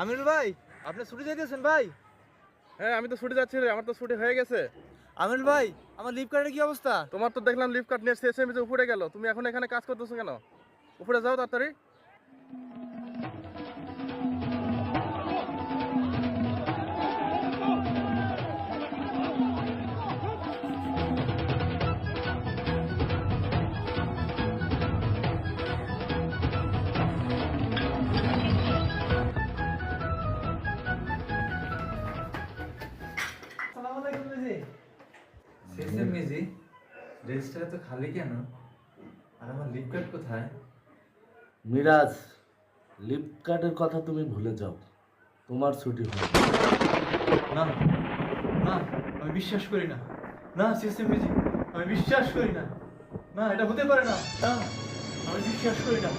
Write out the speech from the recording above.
আমিরুল ভাই আপনি ছুটি যাইতেছেন ভাই? হ্যাঁ আমি তো ছুটি যাচ্ছি রে আমার তো ছুটি হয়ে গেছে। আমিরুল ভাই আমার লিভ কার্ডের কি অবস্থা? তোমার তো দেখলাম লিভ কার্ড নেট শেষে মিজে উপরে গেল তুমি এখন এখানে কাজ করতেছো কেন? উপরে যাও তাড়াতাড়ি। শেষে মিজি রেজিস্টার তো খালি কেন? আর আমার লিভ কার্ড কোথায়? মিরাজ লিপ কার্ডের কথা তুমি ভুলে যাও। তোমার ছুটি হবে না না আমি বিশ্বাস করি না। না সিস্টেম মিজি আমি বিশ্বাস করি না। না এটা হতে পারে না। না আমি বিশ্বাস করি না।